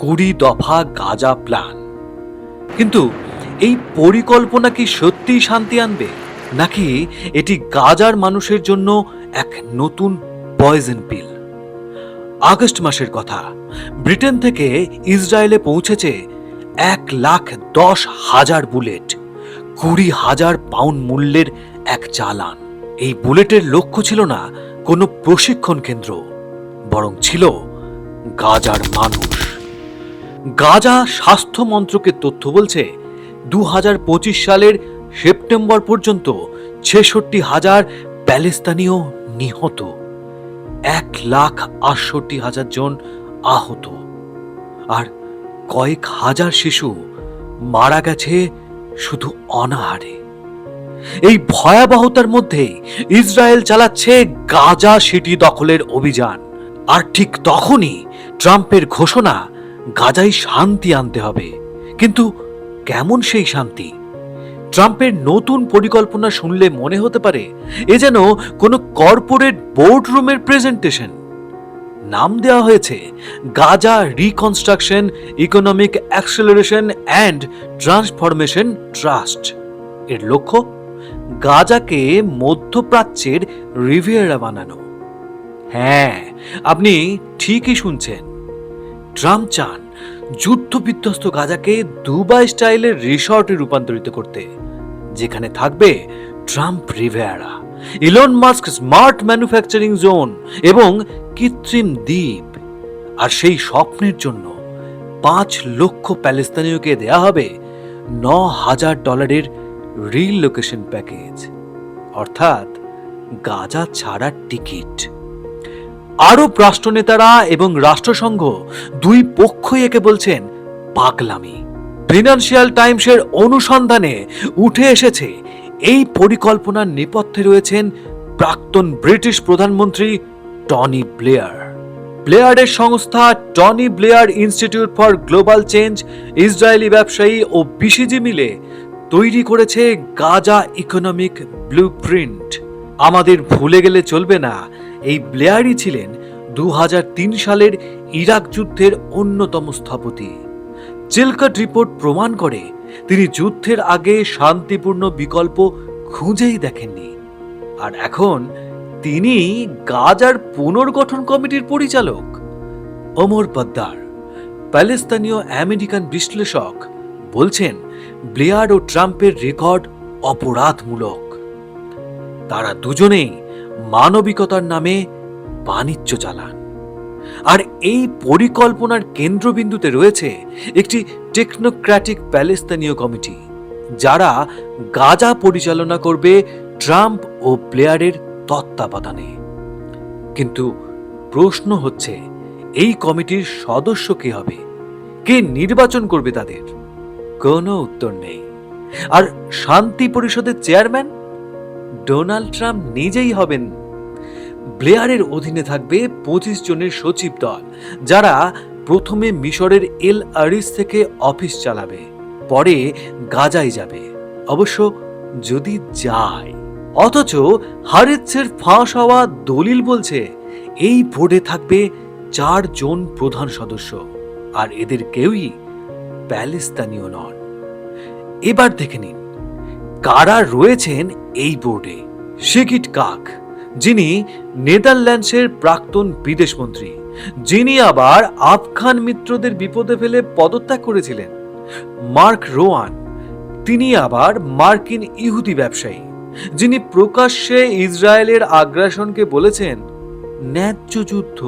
কুড়ি দফা গাজা প্ল্যান কিন্তু এই পরিকল্পনা কি সত্যিই শান্তি আনবে? নাকি এটি গাজার মানুষের জন্য এক নতুন পয়জন পিল আগস্ট মাসের কথা, ব্রিটেন থেকে ইসরায়েলে পৌঁছেছে এক লাখ দশ হাজার বুলেট, কুড়ি হাজার পাউন্ড মূল্যের এক চালান। এই বুলেটের লক্ষ্য ছিল না কোনো প্রশিক্ষণ কেন্দ্র, বরং ছিল গাজার মানুষ। গাজা স্বাস্থ্য মন্ত্রকের তথ্য বলছে দু হাজার পঁচিশ সালের সেপ্টেম্বর পর্যন্ত ছেষট্টি হাজার প্যালেস্তানীয় নিহত, এক লাখ আটষট্টি হাজার জন আহত। আর কয়েক হাজার শিশু মারা গেছে শুধু অনাহারে। এই ভয়াবহতার মধ্যে ইসরায়েল চালাচ্ছে গাজা সিটি দখলের অভিযান। আর ঠিক তখনই ট্রাম্পের ঘোষণা গাজায় শান্তি আনতে হবে। কিন্তু কেমন সেই শান্তি? ট্রাম্পের নতুন পরিকল্পনা শুনলে মনে হতে পারে এ যেন কোনো কর্পোরেট বোর্ড রুমের প্রেজেন্টেশন। নাম দেওয়া হয়েছে, Gaza reconstruction, economic acceleration and transformation trust. এর লক্ষ্য, গাজাকে মধ্যপ্রাচ্যের রিভিয়েরা বানানো। হ্যাঁ আপনি ঠিকই শুনছেন। ট্রাম্প চান যুদ্ধ বিধ্বস্ত গাজাকে দুবাই স্টাইলের রিসর্টে রূপান্তরিত করতে, যেখানে থাকবে Trump Riviera, Elon Musk smart manufacturing zone এবং কৃত্রিম দ্বীপ। আর সেই স্বপ্নের জন্য পাঁচ লক্ষ প্যালেস্তানীয়কে দেয়া হবে ন হাজার ডলারের রিল লোকেশন প্যাকেজ। অর্থাৎ গাজা ছাড়ার টিকিট। আরব রাষ্ট্রনেতারা এবং রাষ্ট্রসংঘ দুই পক্ষই একে বলছেন পাগলামি। ফিনান্সিয়াল টাইমসের অনুসন্ধানে উঠে এসেছে, এই পরিকল্পনার নেপথ্যে রয়েছেন প্রাক্তন ব্রিটিশ প্রধানমন্ত্রী টনি ব্লেয়ার। ব্লেয়ারের সংস্থা Tony Blair Institute for Global Change, Israeli ব্যবসায়ী ও বিসিজি মিলে তৈরি করেছে গাজা ইকোনমিক ব্লু আমাদের ভুলে গেলে চলবে না এই ব্লেয়ারই ছিলেন দু হাজার তিন সালের ইরাক যুদ্ধের অন্যতম স্থপতি। চিলকট রিপোর্ট প্রমাণ করে তিনি যুদ্ধের আগে শান্তিপূর্ণ বিকল্প খুঁজেই দেখেননি। আর এখন তিনি গাজার পুনর্গঠন কমিটির পরিচালক। ওমর পদ্দার প্যালেস্তানীয় আমেরিকান বিশ্লেষক, বলছেন, ব্লেয়ার ও ট্রাম্পের রেকর্ড অপরাধমূলক। তারা দুজনেই মানবিকতার নামে বাণিজ্য চালান। আর এই পরিকল্পনার কেন্দ্রবিন্দুতে রয়েছে একটি টেকনোক্র্যাটিক প্যালেস্তানীয় কমিটি যারা গাজা পরিচালনা করবে ট্রাম্প ও প্লেয়ারের তত্ত্বাবধানে। কিন্তু প্রশ্ন হচ্ছে, এই কমিটির সদস্য কে হবে? কে নির্বাচন করবে তাদের? কোনো উত্তর নেই। আর শান্তি পরিষদের চেয়ারম্যান ডোনাল্ড ট্রাম্প নিজেই হবেন। ব্লেয়ারের অধীনে থাকবে পঁচিশ জনের সচিব দল, যারা প্রথমে মিশরের এল আরিস থেকে অফিস চালাবে, পরে গাজায় যাবে। অবশ্য যদি যায়, অথচ হারেৎসের ফাঁস হওয়া দলিল বলছে, এই বোর্ডে থাকবে চারজন প্রধান সদস্য, আর এদের কেউই প্যালেস্তানীয় নন। এবার দেখে নিন, কারা রয়েছেন এই বোর্ডে শিকিট কাক, যিনি নেদারল্যান্ডসের প্রাক্তন বিদেশমন্ত্রী, যিনি আবার আফগান মিত্রদের বিপদে ফেলে পদত্যাগ করেছিলেন। মার্ক রোয়ান, তিনি আবার মার্কিন ইহুদি ব্যবসায়ী, যিনি প্রকাশ্যে ইসরায়েলের আগ্রাসনকে বলেছেন, ন্যায্য যুদ্ধ।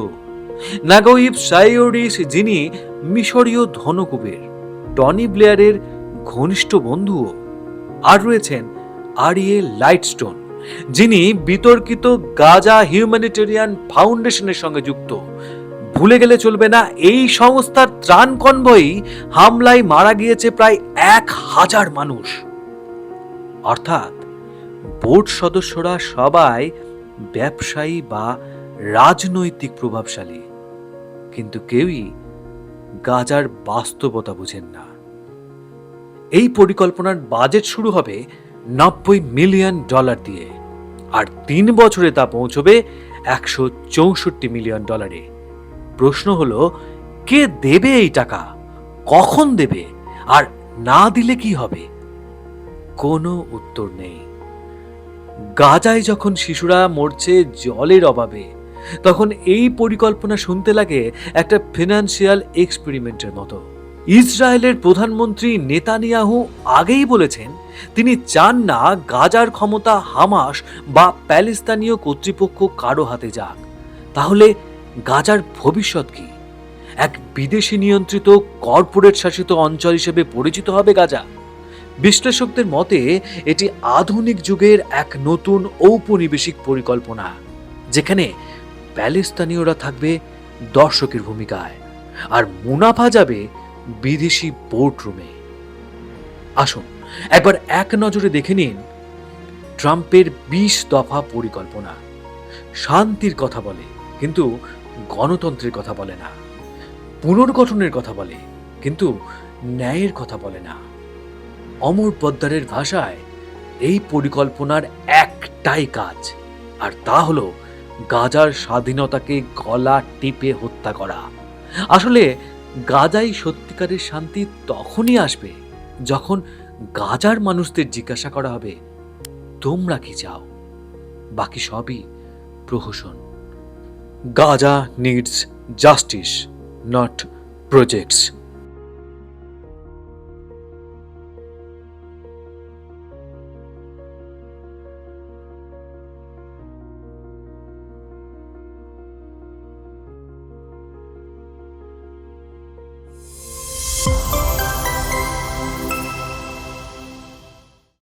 নাগোইব সাইওরিস, যিনি মিশরীয় ধনকুবের টনি ব্লেয়ারের ঘনিষ্ঠ বন্ধুও, আর রয়েছেন আরিয়ে লাইটস্টোন, যিনি বিতর্কিত গাজা হিউম্যানিটেরিয়ান ফাউন্ডেশনের সঙ্গে যুক্ত। ভুলে গেলে চলবে না, এই সংস্থার ত্রাণ কনভই হামলায় মারা গিয়েছে প্রায় এক হাজার মানুষ। অর্থাৎ বোর্ড সদস্যরা সবাই ব্যবসায়ী বা রাজনৈতিক প্রভাবশালী, কিন্তু কেউই গাজার বাস্তবতা বুঝেন না। এই পরিকল্পনার বাজেট শুরু হবে নব্বই মিলিয়ন ডলার দিয়ে, আর তিন বছরে তা পৌঁছবে একশো চৌষট্টি মিলিয়ন ডলারে। প্রশ্ন হলো, কে দেবে এই টাকা? কখন দেবে? আর না দিলে কি হবে? কোনো উত্তর নেই। গাজায় যখন শিশুরা মরছে জলের অভাবে, তখন এই পরিকল্পনা শুনতে লাগে একটা ফিনান্সিয়াল এক্সপেরিমেন্টের মতো। ইসরায়েলের প্রধানমন্ত্রী নেতানিয়াহু আগেই বলেছেন, তিনি চান না গাজার ক্ষমতা হামাস বা প্যালেস্তানীয় কর্তৃপক্ষ কারও হাতে যাক। তাহলে গাজার ভবিষ্যৎ কি? এক বিদেশি নিয়ন্ত্রিত কর্পোরেট শাসিত অঞ্চল হিসেবে পরিচিত হবে গাজা? বিশ্লেষকদের মতে, এটি আধুনিক যুগের এক নতুন ঔপনিবেশিক পরিকল্পনা, যেখানে প্যালেস্তানীয়রা থাকবে দর্শকের ভূমিকায়। আর মুনাফা যাবে বিদেশি বোর্ড রুমে আসুন, একবার এক নজরে দেখে নিন ট্রাম্পের বিশ দফা পরিকল্পনা। শান্তির কথা বলে, কিন্তু গণতন্ত্রের কথা বলে না। পুনর্গঠনের কথা বলে, কিন্তু ন্যায়ের কথা বলে না। অমর পদ্মারের ভাষায় এই পরিকল্পনার একটাই কাজ, আর তা হলো গাজার স্বাধীনতাকে গলা টিপে হত্যা করা। আসলে গাজাই সত্যিকারের শান্তি তখনই আসবে যখন গাজার মানুষদের জিজ্ঞাসা করা হবে, তোমরা কি চাও? বাকি সবই প্রহসন। Gaza needs justice, not projects.